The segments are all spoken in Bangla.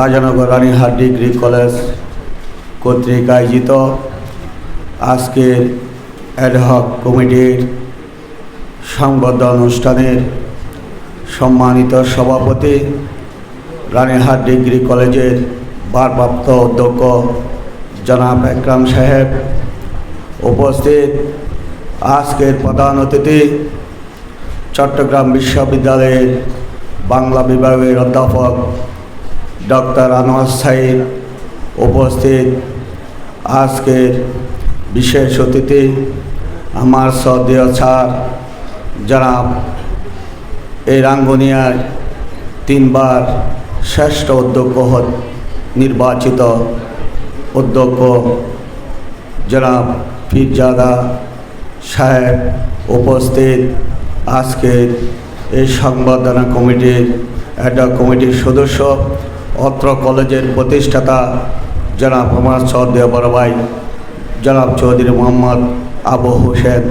রাজানগর রানীহাট ডিগ্রি কলেজ কর্তৃক আয়োজিত আজকের অ্যাডহক কমিটির সংবদ্ধ অনুষ্ঠানের সম্মানিত সভাপতি রানীহাট ডিগ্রি কলেজের ভারপ্রাপ্ত অধ্যক্ষ জনাব একরাম সাহেব উপস্থিত। আজকের প্রধান অতিথি চট্টগ্রাম বিশ্ববিদ্যালয়ের বাংলা বিভাগের অধ্যাপক ডক্টর আনোয়ার সাইদ উপস্থিত। আজকের বিশেষ অতিথি, আমার সদীয় স্যার, জনাব এই রাঙ্গুনিয়ার তিনবার শ্রেষ্ঠ অধ্যক্ষ নির্বাচিত অধ্যক্ষ জনাব পীরজাদা সাহেব উপস্থিত। আজকের এই সংবর্ধনা কমিটির একটা কমিটির সদস্য অত্র কলেজের প্রতিষ্ঠাতা জনাব আমার সর্দেয় বড় ভাই, জনাব চৌধুরী মোহাম্মদ আবু হোসেন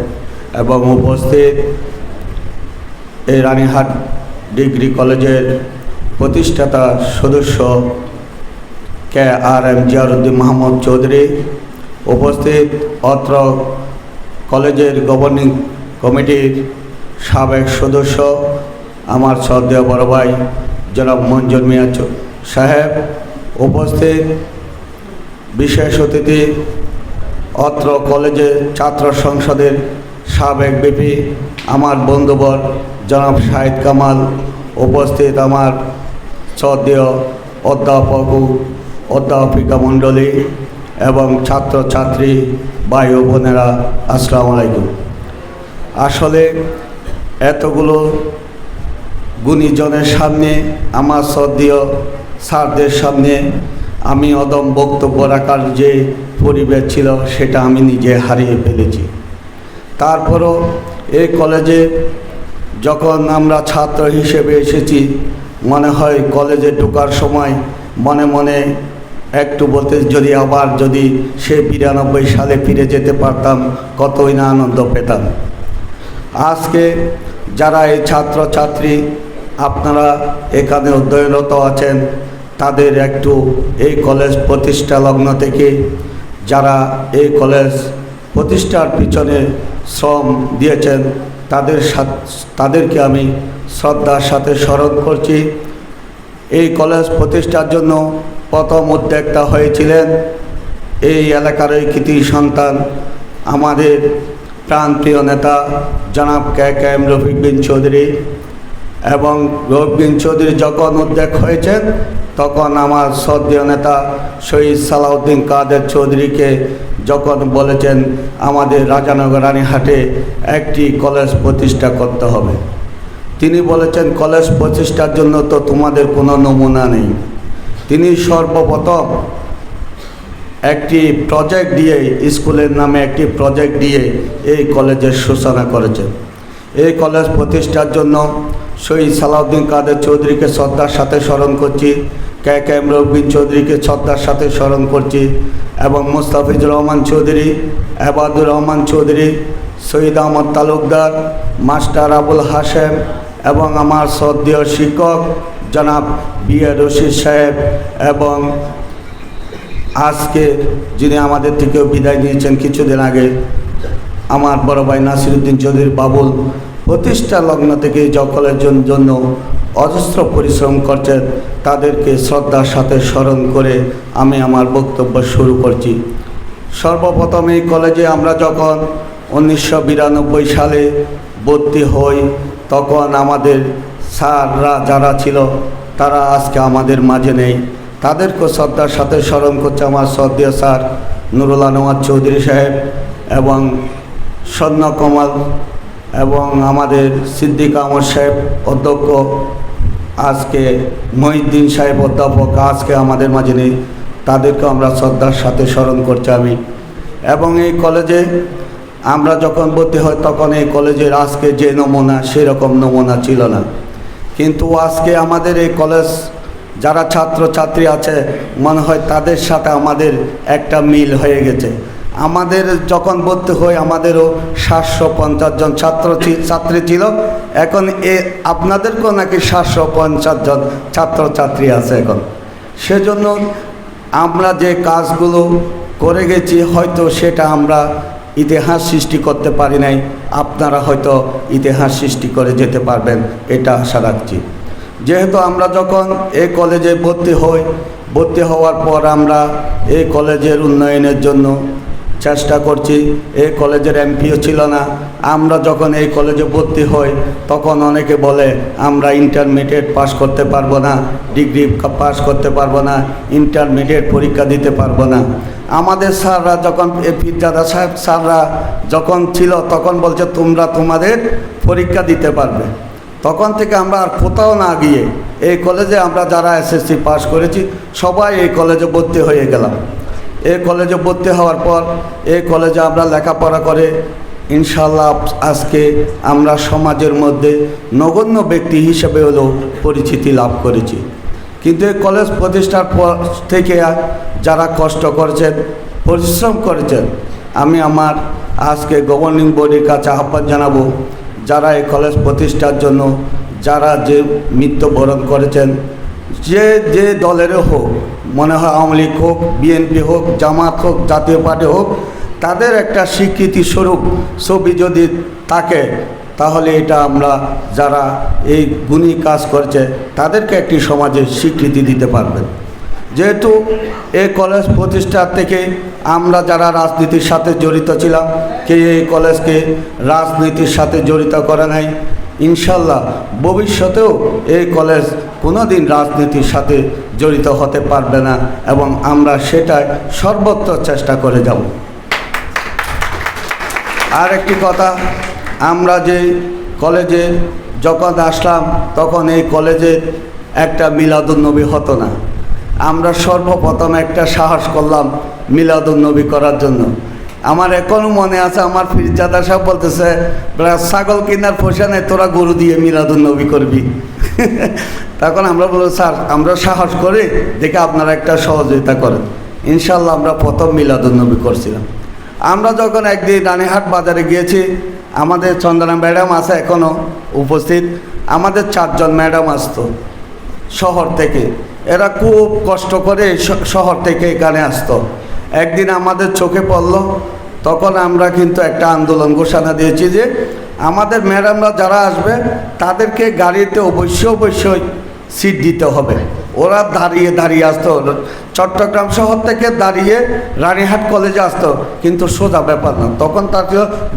এবং উপস্থিত এই রানীহাট ডিগ্রি কলেজের প্রতিষ্ঠাতা সদস্য K R M Ziaruddin Mahmud Chowdhury, উপস্থিত অত্র কলেজের গভর্নিং কমিটির সাবেক সদস্য আমার শ্রদ্ধেয় বড় ভাই, জনাব মঞ্জুর মিয়া সাহেব উপস্থিত। বিশেষ অতিথি, অত্র কলেজের ছাত্র সংসদের সাবেক বিপি আমার বন্ধুবর জনাব শাহিদ কামাল উপস্থিত, আমার শ্রদ্ধেয় অধ্যাপক অধ্যাপিকা মণ্ডলী এবং ছাত্রছাত্রী, ভাই ও বোনেরা, আসসালামু আলাইকুম। আসলে এতগুলো গুণীজনের সামনে আমার শ্রদ্ধেয় স্যারদের সামনে আমি অদম বক্তব্য রাখার যে পরিবেশ ছিল, সেটা আমি নিজে হারিয়ে ফেলেছি। তারপরও এই কলেজে যখন আমরা ছাত্র হিসেবে এসেছি, মনে হয় কলেজে ঢোকার সময় মনে মনে একটু বলতে, যদি আবার যদি সে বিরানব্বই সালে ফিরে যেতে পারতাম, কতই না আনন্দ পেতাম। আজকে যারা এই ছাত্রছাত্রী, আপনারা এখানে অধ্যয়নরত আছেন তাদের একটু এই কলেজ প্রতিষ্ঠা লগ্ন থেকে যারা এই কলেজ প্রতিষ্ঠার পিছনে শ্রম দিয়েছেন, তাদের তাদেরকে আমি শ্রদ্ধার সাথে স্মরণ করছি। এই কলেজ প্রতিষ্ঠার জন্য প্রথম উদ্যোক্তা হয়েছিলেন এই এলাকারই কৃতি সন্তান আমাদের প্রান্তীয় নেতা জনাব K K M Rafiq Bin Chowdhury. এবং রফিক বিন চৌধুরী যখন উদ্যোগ হয়েছেন তখন আমার শ্রদ্ধেয় নেতা শহীদ সালাউদ্দিন কাদের চৌধুরীকে যখন বলেছেন, আমাদের রাজানগর রানীহাটে একটি কলেজ প্রতিষ্ঠা করতে হবে। তিনি বলেছেন, কলেজ প্রতিষ্ঠার জন্য তো তোমাদের কোনো নমুনা নেই। তিনি সর্বপ্রথম একটি প্রজেক্ট দিয়ে, স্কুলের নামে একটি প্রজেক্ট দিয়ে এই কলেজের সূচনা করেছেন। এই কলেজ প্রতিষ্ঠার জন্য শহীদ সালাউদ্দিন কাদের চৌধুরীকে শ্রদ্ধার সাথে স্মরণ করছি, কে কে রবিন চৌধুরীকে শ্রদ্ধার সাথে স্মরণ করছি এবং মুস্তাফিজুর রহমান চৌধুরী, এবাদুর রহমান চৌধুরী, শহীদ আহমদ তালুকদার, মাস্টার আবুল হাসেম এবং আমার শ্রদ্ধেয় শিক্ষক জনাব বি এ রশিদ সাহেব এবং আজকে যিনি আমাদের থেকেও বিদায় নিয়েছেন কিছুদিন আগে, আমার বড় ভাই নাসিরুদ্দিন চৌধুরী বাবুল প্রতিষ্ঠা লগ্ন থেকে জকলের জন্য অজস্র পরিশ্রম করছেন তাদেরকে শ্রদ্ধার সাথে স্মরণ করে আমি আমার বক্তব্য শুরু করছি। সর্বপ্রথম এই কলেজে আমরা যখন উনিশশো বিরানব্বই সালে ভর্তি হই, তখন আমাদের স্যাররা যারা ছিল, তারা আজকে আমাদের মাঝে নেই। তাদেরকে শ্রদ্ধার সাথে স্মরণ করছে আমার শ্রদ্ধেয় স্যার নুরুল আনোয়ার চৌধুরী সাহেব এবং স্বর্ণকমল এবং আমাদের সিদ্দিক আমর সাহেব অধ্যক্ষ, আজকে মহিউদ্দিন সাহেব অধ্যাপক, আজকে আমাদের মাঝে নেই। তাদেরকে আমরা শ্রদ্ধার সাথে স্মরণ করছি আমি। এবং এই কলেজে আমরা যখন ভর্তি হই, তখন এই কলেজের আজকে যে নমুনা, সেরকম নমুনা ছিল না। কিন্তু আজকে আমাদের এই কলেজ, যারা ছাত্র ছাত্রী আছে, মনে হয় তাদের সাথে আমাদের একটা মিল হয়ে গেছে। আমাদের যখন ভর্তি হই, আমাদেরও সাতশো পঞ্চাশ জন ছাত্র ছাত্রী ছিল। এখন এ, আপনাদেরকেও নাকি সাতশো পঞ্চাশ জন ছাত্র ছাত্রী আছে এখন। সেজন্য আমরা যে কাজগুলো করে গেছি, হয়তো সেটা আমরা ইতিহাস সৃষ্টি করতে পারি নাই। আপনারা হয়তো ইতিহাস সৃষ্টি করে যেতে পারবেন, এটা আশা রাখছি। যেহেতু আমরা যখন এই কলেজে ভর্তি হই, ভর্তি হওয়ার পর আমরা এই কলেজের উন্নয়নের জন্য চেষ্টা করছি, এই কলেজের এমপিও ছিল না। আমরা যখন এই কলেজে ভর্তি হই, তখন অনেকে বলে, আমরা ইন্টারমিডিয়েট পাস করতে পারব না ডিগ্রি পাস করতে পারব না ইন্টারমিডিয়েট পরীক্ষা দিতে পারব না। আমাদের স্যাররা যখন বিদ্যাদা সাহেব স্যাররা যখন ছিল, তখন বলছে, তোমরা তোমাদের পরীক্ষা দিতে পারবে। তখন থেকে আমরা আর কোথাও না গিয়ে, এই কলেজে আমরা যারা এসএসসি পাস করেছি, সবাই এই কলেজে ভর্তি হয়ে গেলাম। এই কলেজে ভর্তি হওয়ার পর এই কলেজে আমরা লেখাপড়া করে ইনশাল্লাহ আজকে আমরা সমাজের মধ্যে নগণ্য ব্যক্তি হিসেবে হলেও পরিচিতি লাভ করেছি। কিন্তু এই কলেজ প্রতিষ্ঠার পর থেকে যারা কষ্ট করেছেন, পরিশ্রম করেছেন, আমি আমার আজকে গভর্নিং বডির কাছে আহ্বান জানাব, যারা এই কলেজ প্রতিষ্ঠার জন্য, যারা যে মৃত্যুবরণ করেছেন, যে যে দলেরও হোক মনে হয় আওয়ামী লীগ হোক, বিএনপি হোক, জামাত হোক, জাতীয় পার্টি হোক, তাদের একটা স্বীকৃতি স্বরূপ। ছবি যদি থাকে, তাহলে এটা আমরা যারা এই গুণী কাজ করছে, তাদেরকে একটি সমাজে স্বীকৃতি দিতে পারবেন। যেহেতু এই কলেজ প্রতিষ্ঠার থেকে আমরা যারা রাজনীতির সাথে জড়িত ছিলাম কে এই কলেজকে রাজনীতির সাথে জড়িত করে নাই, ইনশাল্লাহ ভবিষ্যতেও এই কলেজ কোনো দিন রাজনীতির সাথে জড়িত হতে পারবে না এবং আমরা সেটাই সর্বত্র চেষ্টা করে যাব। আর একটি কথা, আমরা যে কলেজে যখন আসলাম, তখন এই কলেজে একটা মিলাদুন্নবী হতো না। আমরা সর্বপ্রথম একটা সাহস করলাম মিলাদুন্নবী করার জন্য। আমার এখনও মনে আছে, আমার ফিরজাদা সাহেব বলতেছে ছাগল কিনার পয়সা নেই, তোরা গরু দিয়ে মিলাদুন্নবী করবি। তখন আমরা বলব স্যার, আমরা সাহস করে দেখে আপনারা একটা সহযোগিতা করেন। ইনশাল্লাহ আমরা প্রথম মিলাদুন্নবী করছিলাম। আমরা যখন একদিন রানীহাট বাজারে গিয়েছি, আমাদের চন্দনা ম্যাডাম আছে এখনও উপস্থিত, আমাদের চারজন ম্যাডাম আসতো শহর থেকে। এরা খুব কষ্ট করে শহর থেকে এখানে আসতো। একদিন আমাদের চোখে পড়ল, তখন আমরা কিন্তু একটা আন্দোলন ঘোষণা দিয়েছি যে আমাদের ম্যাডামরা যারা আসবে, তাদেরকে গাড়িতে অবশ্যই অবশ্যই সিট দিতে হবে। ওরা দাঁড়িয়ে দাঁড়িয়ে আসতো। চট্টগ্রাম শহর থেকে দাঁড়িয়ে রানীহাট কলেজে আসতো, কিন্তু সোজা ব্যাপার না। তখন তার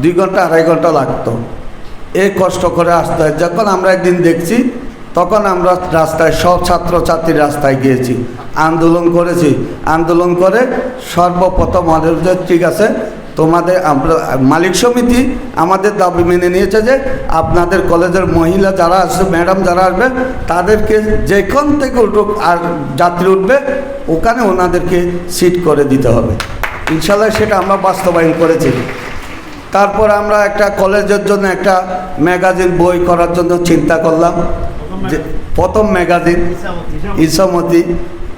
দুই ঘণ্টা, আড়াই ঘণ্টা লাগতো। এই কষ্ট করে আসতে। হয় যখন আমরা একদিন দেখছি তখন আমরা রাস্তায় সব ছাত্রছাত্রী রাস্তায় গিয়েছি। আন্দোলন করেছি। আন্দোলন করে সর্বপ্রথম আমাদের ঠিক আছে, তোমাদের আমরা, মালিক সমিতি আমাদের দাবি মেনে নিয়েছে যে আপনাদের কলেজের মহিলা যারা আসবে ম্যাডাম যারা আসবে, তাদেরকে যেখান থেকে উঠুক আর যাত্রী উঠবে, ওখানে ওনাদেরকে সিট করে দিতে হবে। ইনশাল্লাহ সেটা আমরা বাস্তবায়ন করেছি। তারপর আমরা একটা কলেজের জন্য একটা ম্যাগাজিন বই করার জন্য চিন্তা করলাম। প্রথম ম্যাগাজিন ইসামতি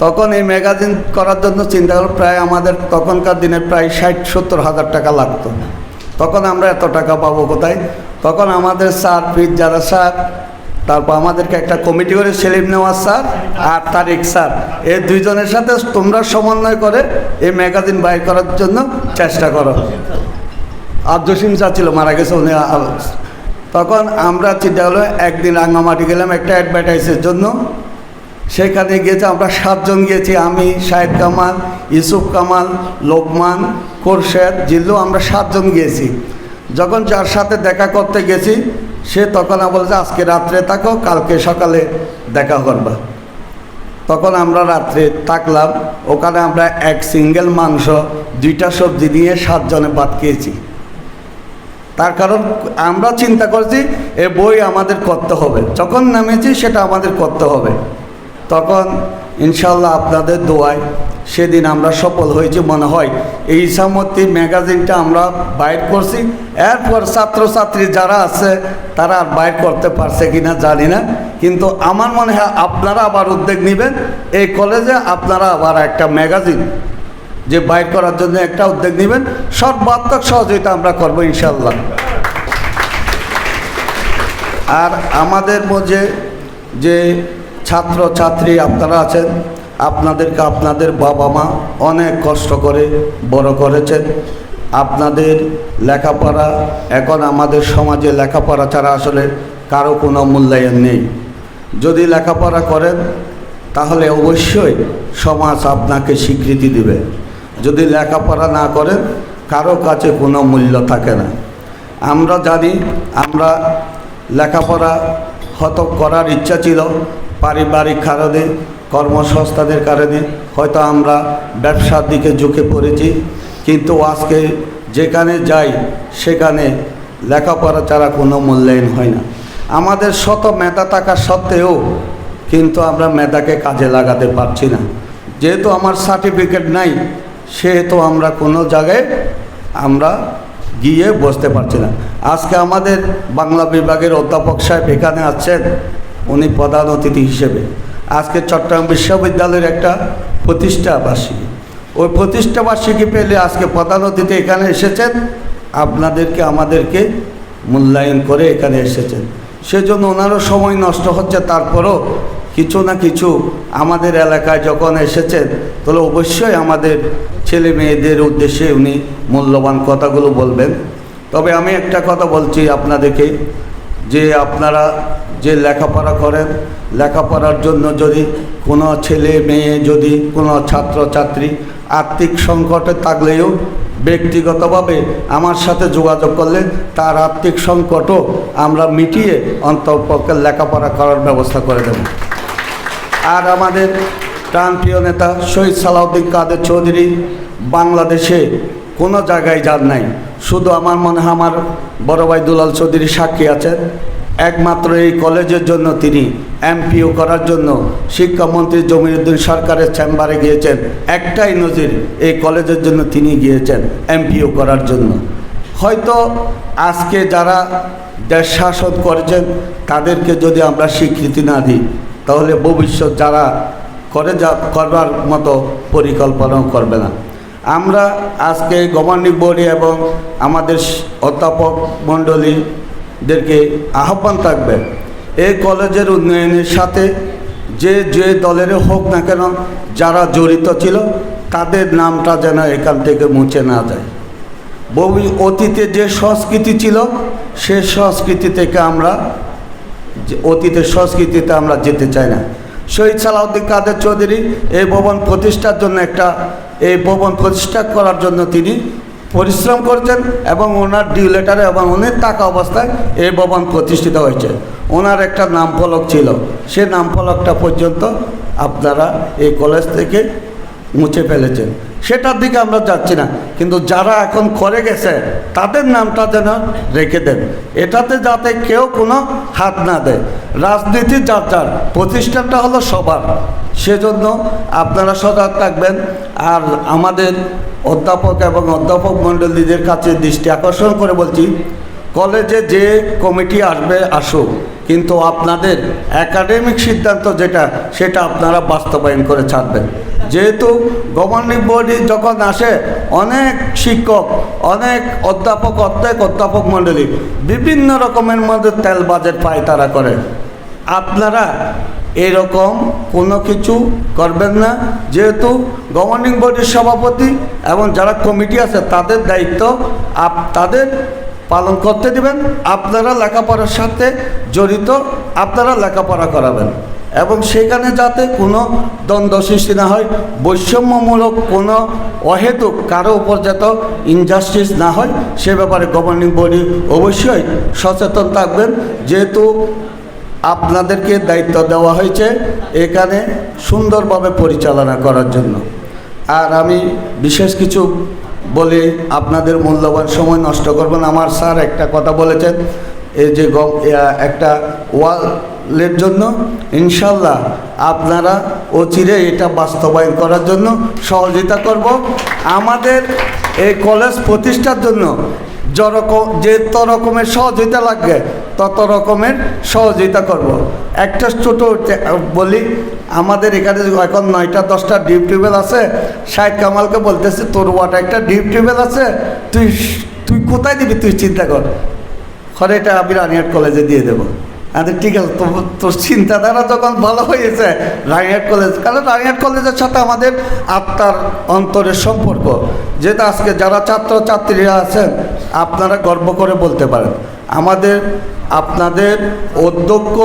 তখন এই ম্যাগাজিন করার জন্য চিন্তা করলাম প্রায় আমাদের তখনকার দিনে প্রায় ষাট সত্তর হাজার টাকা লাগতো। তখন আমরা এত টাকা পাবো কোথায়? তখন আমাদের স্যার পীর যারা স্যার তারপর আমাদেরকে একটা কমিটি করে সেলিম নেওয়াজ স্যার আর তারিক স্যার এই দুইজনের সাথে তোমরা সমন্বয় করে এই ম্যাগাজিন বাইর করার জন্য চেষ্টা করো। আর জসিম চা ছিল মারা গেছে উনি তখন আমরা চিন্তা হলো একদিন রাঙ্গামাটি গেলাম, একটা অ্যাডভার্টাইজের জন্য। সেখানে গিয়েছে, আমরা সাতজন গিয়েছি, আমি, শাহেদ কামাল, ইউসুফ কামাল, লোকমান কোরশেদ জিল্লু, আমরা সাতজন গিয়েছি। যখন যার সাথে দেখা করতে গেছি, সে তখন বলছে, আজকে রাত্রে থাকো, কালকে সকালে দেখা করবা। তখন আমরা রাত্রে থাকলাম, ওখানে আমরা এক সিঙ্গেল মাংস, দুইটা সবজি নিয়ে সাতজনে ভাত খেয়েছি। তার কারণ আমরা চিন্তা করছি, এ বই আমাদের করতে হবে। যখন নামেছি সেটা আমাদের করতে হবে। তখন ইনশাল্লাহ আপনাদের দোয়ায় সেদিন আমরা সফল হয়েছি মনে হয়। এই ইসামতি ম্যাগাজিনটা আমরা বাইর করছি। এরপর ছাত্রছাত্রী যারা আছে, তারা আর বাইর করতে পারছে কিনা জানি না। কিন্তু আমার মনে হয় আপনারা আবার উদ্যোগ নেবেন। এই কলেজে আপনারা আবার একটা ম্যাগাজিন যে বাইর করার জন্য একটা উদ্যোগ নেবেন সর্বাত্মক সহযোগিতা আমরা করব ইনশাল্লাহ আর আমাদের মধ্যে যে ছাত্র, ছাত্রী আপনারা আছেন, আপনাদেরকে আপনাদের বাবা মা অনেক কষ্ট করে বড় করেছেন। আপনাদের লেখাপড়া, এখন আমাদের সমাজে লেখাপড়া ছাড়া আসলে কারও কোনো মূল্যায়ন নেই। যদি লেখাপড়া করেন, তাহলে অবশ্যই সমাজ আপনাকে স্বীকৃতি দিবে। যদি লেখাপড়া না করেন, কারও কাছে কোনো মূল্য থাকে না। আমরা জানি, আমরা লেখাপড়া হয়তো করার ইচ্ছা ছিল পারিবারিক কারণে, কর্মসংস্থানের কারণে, হয়তো আমরা ব্যবসার দিকে ঝুঁকে পড়েছি। কিন্তু আজকে যেখানে যাই, সেখানে লেখাপড়া ছাড়া কোনো মূল্যায়ন হয় না। আমাদের শত মেধা থাকা সত্ত্বেও কিন্তু আমরা মেধাকে কাজে লাগাতে পারছি না। যেহেতু আমার সার্টিফিকেট নাই সেহেতু আমরা কোনো জায়গায় আমরা গিয়ে বসতে পারছি না। আজকে আমাদের বাংলা বিভাগের অধ্যাপক সাহেব এখানে আছেন, উনি প্রধান অতিথি হিসেবে। আজকে চট্টগ্রাম বিশ্ববিদ্যালয়ের একটা প্রতিষ্ঠা বার্ষিকী। ওই প্রতিষ্ঠা বার্ষিকী পেলে আজকে প্রধান অতিথি এখানে এসেছেন, আপনাদেরকে, আমাদেরকে মূল্যায়ন করে এখানে এসেছেন। সেজন্য ওনারও সময় নষ্ট হচ্ছে, তারপরও কিছু না কিছু আমাদের এলাকায় যখন এসেছেন, তাহলে অবশ্যই আমাদের ছেলে মেয়েদের উদ্দেশ্যে উনি মূল্যবান কথাগুলো বলবেন। তবে আমি একটা কথা বলছি আপনাদেরকে, যে আপনারা যে লেখাপড়া করেন, লেখাপড়ার জন্য যদি কোনো ছেলে মেয়ে যদি কোনো ছাত্র ছাত্রী আর্থিক সংকটে থাকলেও ব্যক্তিগতভাবে আমার সাথে যোগাযোগ করলে তার আর্থিক সংকটও আমরা মিটিয়ে অন্তর্পক্ষে লেখাপড়া করার ব্যবস্থা করে দেব। আর আমাদের প্রাণপ্রিয় নেতা শহীদ সালাউদ্দিন কাদের চৌধুরী বাংলাদেশে কোনো জায়গায় যান নাই। শুধু আমার মনে হয় আমার বড় ভাই দুলাল চৌধুরী সাক্ষী আছেন। একমাত্র এই কলেজের জন্য তিনি এমপিও করার জন্য শিক্ষামন্ত্রী জমিরুদ্দিন সরকারের চেম্বারে গিয়েছেন। একটাই নজির, এই কলেজের জন্য তিনি গিয়েছেন এমপিও করার জন্য। হয়তো আজকে যারা দেশ শাসন করেছেন, তাদেরকে যদি আমরা স্বীকৃতি না দিই তাহলে ভবিষ্যৎ যারা করে যা করবার মতো পরিকল্পনাও করবে না। আমরা আজকে গভর্নিং বডি এবং আমাদের অধ্যাপক মণ্ডলীদেরকে আহ্বান থাকবে, এই কলেজের উন্নয়নের সাথে যে যে দলের হোক না কেন যারা জড়িত ছিল, তাদের নামটা যেন এখান থেকে মুছে না যায়। বহু অতীতে যে সংস্কৃতি ছিল, সে সংস্কৃতি থেকে আমরা যে অতীতের সংস্কৃতিতে আমরা যেতে চাই না। শহীদ সালাউদ্দিন কাদের চৌধুরী এই ভবন প্রতিষ্ঠার জন্য একটা, এই ভবন প্রতিষ্ঠা করার জন্য তিনি পরিশ্রম করেছেন এবং ওনার ডিউ লেটারে এবং অনেক টাকা অবস্থায় এই ভবন প্রতিষ্ঠিত হয়েছে। ওনার একটা নাম ফলক ছিল। সে নাম ফলকটা পর্যন্ত আপনারা এই কলেজ থেকে মুছে ফেলেছেন। সেটার দিকে আমরা যাচ্ছি না। কিন্তু যারা এখন করে গেছে, তাদের নামটা যেন রেখে দেন। এটাতে যাতে কেউ কোনো হাত না দেয়। রাজনীতি যার যার প্রতিষ্ঠানটা হলো সবার। সেজন্য আপনারা সজাগ থাকবেন আর আমাদের অধ্যাপক এবং অধ্যাপক মণ্ডলীদের কাছে দৃষ্টি আকর্ষণ করে বলছি, কলেজে যে কমিটি আসবে, আসুক। কিন্তু আপনাদের একাডেমিক সিদ্ধান্ত যেটা, সেটা আপনারা বাস্তবায়ন করে ছাড়বেন। যেহেতু গভর্নিং বডি যখন আসে, অনেক শিক্ষক, অনেক অধ্যাপক অর্ধেক অধ্যাপক মণ্ডলী বিভিন্ন রকমের মধ্যে তেল বাজেট পায় তারা করে। আপনারা এরকম কোনো কিছু করবেন না। যেহেতু গভর্নিং বডির সভাপতি এবং যারা কমিটি আছে, তাদের দায়িত্ব আপ, তাদের পালন করতে দিবেন। আপনারা লেখাপড়ার সাথে জড়িত, আপনারা লেখাপড়া করাবেন। এবং সেখানে যাতে কোনো দ্বন্দ্ব সৃষ্টি না হয়, বৈষম্যমূলক কোনো অহেতুক কারও উপর যাতে ইনজাস্টিস না হয়, সে ব্যাপারে গভর্নিং বডি অবশ্যই সচেতন থাকবেন। যেহেতু আপনাদেরকে দায়িত্ব দেওয়া হয়েছে এখানে সুন্দরভাবে পরিচালনা করার জন্য। আর আমি বিশেষ কিছু বলে আপনাদের মূল্যবান সময় নষ্ট করবেন আমার স্যার একটা কথা বলেছেন, এই যে গম এ- ওয়ালের জন্য, ইনশাল্লাহ আপনারা অচিরে এটা বাস্তবায়ন করার জন্য সহযোগিতা করব। আমাদের এই কলেজ প্রতিষ্ঠার জন্য যরকম যত রকমের সহযোগিতা লাগবে, তত রকমের সহযোগিতা করব। একটা ছোটো বলি, আমাদের এখানে এখন নয়টা, দশটা ডিপ টিউবওয়েল আছে। শাহেদ কামালকে বলতেছে, তোর ওয়াটা একটা ডিপ টিউবওয়েল আছে, তুই তুই কোথায় দিবি, তুই চিন্তা কর। খরে এটা আমি রানিয়াট কলেজে দিয়ে দেবো। আরে ঠিক আছে তোর চিন্তাধারা যখন ভালো হয়েছে রানিহাট কলেজ কারণ রানিহাট কলেজের সাথে আমাদের আত্মার অন্তরের সম্পর্ক। যেটা আজকে যারা ছাত্র ছাত্রীরা আছেন, আপনারা গর্ব করে বলতে পারেন। আমাদের, আপনাদের অধ্যক্ষ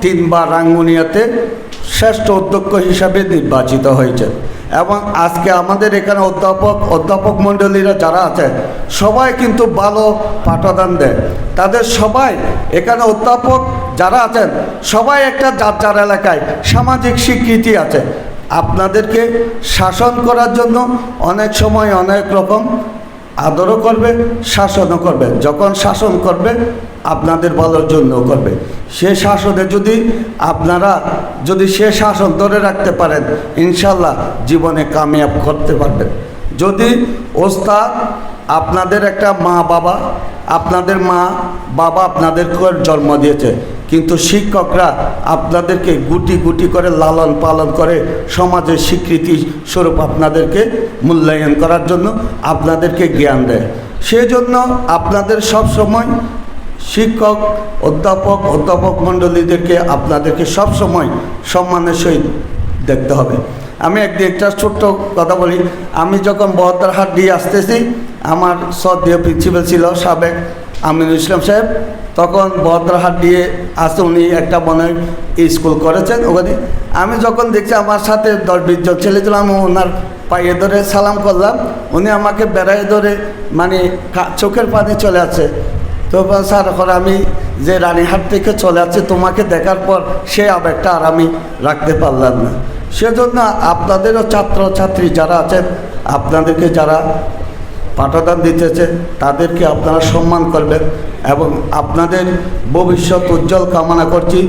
তিনবার রাঙ্গুনিয়াতে শ্রেষ্ঠ অধ্যক্ষ হিসাবে নির্বাচিত হয়েছে এবং আজকে আমাদের এখানে অধ্যাপক অধ্যাপক মণ্ডলীরা যারা আছে, সবাই কিন্তু ভালো পাঠদান দেয়। তাদের সবাই এখানে অধ্যাপক যারা আছেন, সবাই একটা যার যার এলাকায় সামাজিক স্বীকৃতি আছে। আপনাদেরকে শাসন করার জন্য অনেক সময় অনেক রকম আদরও করবে, শাসনও করবে। যখন শাসন করবে আপনাদের ভালোর জন্য করবে। সে শাসনে যদি আপনারা, যদি সে শাসন ধরে রাখতে পারেন, ইনশাল্লাহ জীবনে কামিয়াব করতে পারবেন। যদি ওস্তাদ আপনাদের একটা মা বাবা, আপনাদের মা বাবা আপনাদেরকে জন্ম দিয়েছে, কিন্তু শিক্ষকরা আপনাদেরকে গুটি গুটি করে লালন পালন করে সমাজের স্বীকৃতি স্বরূপ আপনাদেরকে মূল্যায়ন করার জন্য আপনাদেরকে জ্ঞান দেয়। সেজন্য আপনাদের সব সময় শিক্ষক, অধ্যাপক অধ্যাপক মণ্ডলীদেরকে আপনাদেরকে সব সময় সম্মানের সহিত দেখতে হবে। আমি একদিন একটা ছোট্ট কথা বলি। আমি যখন বহদ্দার হাট দিয়ে আসতেছি, আমার সদ্য প্রিন্সিপাল ছিল, সাবেক আমিনুল ইসলাম সাহেব। তখন বহদ্দারহাট দিয়ে আসতে উনি একটা মনে স্কুল করেছেন ওখানে। আমি যখন দেখছি আমার সাথে দশ বিশ জন ছেলে ছিল, আমি ওনার পায়ে ধরে সালাম করলাম। উনি আমাকে বেড়াই ধরে মানে চোখের পানি চলে আছে তো স্যার, এখন আমি যে রানীহাট থেকে চলে আসছি, তোমাকে দেখার পর সে আবেগটা আর আমি রাখতে পারলাম না। সেজন্য আপনাদেরও ছাত্র ছাত্রী যারা আছেন, আপনাদেরকে যারা পাঠদান দিতেছে, তাদেরকে আপনারা সম্মান করবেন এবং আপনাদের ভবিষ্যৎ উজ্জ্বল কামনা করছি,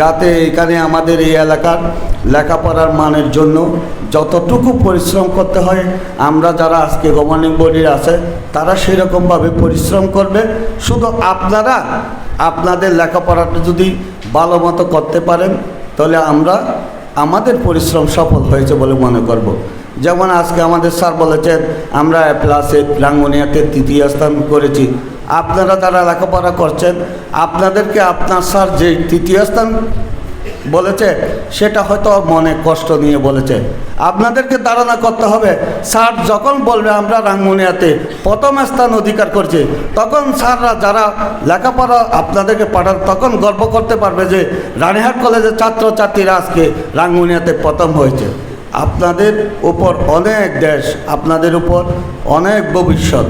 যাতে এখানে আমাদের এই এলাকার লেখাপড়ার মানের জন্য যতটুকু পরিশ্রম করতে হয়, আমরা যারা আজকে গভর্নিং বডির আছে, তারা সেরকমভাবে পরিশ্রম করবে শুধু আপনারা, আপনাদের লেখাপড়াটা যদি ভালো মতো করতে পারেন, তাহলে আমরা আমাদের পরিশ্রম সফল হয়েছে বলে মনে করব। যেমন আজকে আমাদের স্যার বলেছেন, আমরা প্লাসে রাঙ্গুনিয়াতে তৃতীয় স্থান করেছি। আপনারা যারা লেখাপড়া করছেন, আপনাদেরকে আপনার স্যার যে তৃতীয় স্থান বলেছে, সেটা হয়তো মনে কষ্ট নিয়ে বলেছে। আপনাদেরকে ধারণা করতে হবে, স্যার যখন বলবে আমরা রাঙ্গুনিয়াতে প্রথম স্থান অধিকার করছি, তখন স্যাররা যারা লেখাপড়া আপনাদেরকে পাঠান, তখন গর্ব করতে পারবে যে রানীহাট কলেজের ছাত্রছাত্রীরা আজকে রাঙ্গুনিয়াতে প্রথম হয়েছে। আপনাদের উপর অনেক দেশ, আপনাদের উপর অনেক ভবিষ্যৎ।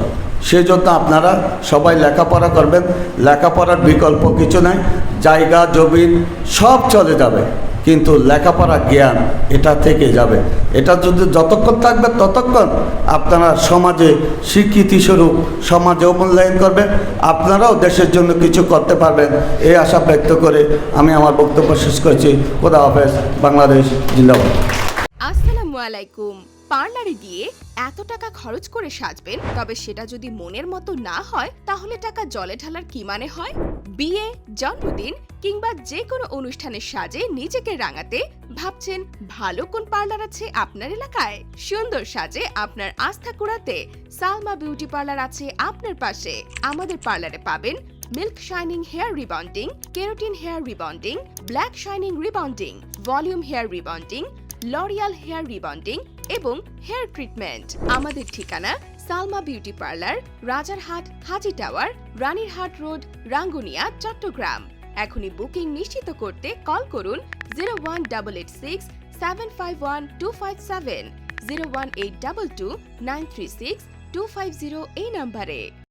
সেজন্য আপনারা সবাই লেখাপড়া করবেন। লেখাপড়ার বিকল্প কিছু নাই। জায়গা, জমিন সব চলে যাবে। কিন্তু লেখাপড়া জ্ঞান এটা থেকে যাবে। এটা যদি যতক্ষণ থাকবে ততক্ষণ আপনারা সমাজে স্বীকৃতি স্বরূপ সমাজে মূল্যায়ন করবেন। আপনারাও দেশের জন্য কিছু করতে পারবেন। এই আশা ব্যক্ত করে আমি আমার বক্তব্য শেষ করছি। খোদা হাফেজ। বাংলাদেশ জিন্দাবাদ। আলাইকুম পার্লারে গিয়ে এত টাকা খরচ করে সাজবেন, তবে সেটা যদি মনের মতো না হয়, তাহলে টাকা জলে ঢালার কি মানে হয়? বিয়ে, জন্মদিন কিংবা যে কোনো অনুষ্ঠানের সাজে নিজেকে রাঙাতে ভাবছেন, ভালো কোন পার্লার আছে আপনার এলাকায়? সুন্দর সাজে আপনার আস্থা কুড়াতে সালমা বিউটি পার্লার আছে আপনার পাশে। আমাদের পার্লারে পাবেন milk shining hair rebonding, keratin hair rebonding, black shining rebonding, volume hair rebonding L'Oreal hair rebonding এবং হেয়ার ট্রিটমেন্ট। আমাদের ঠিকানা Salma beauty parlour, Rajarhat, Haji tower, Ranirhat road, Rangunia, Chattogram. এখনই বুকিং নিশ্চিত করতে কল করুন zero one double eight six seven five one two five seven, zero one eight double two nine three six two five zero এই নাম্বারে।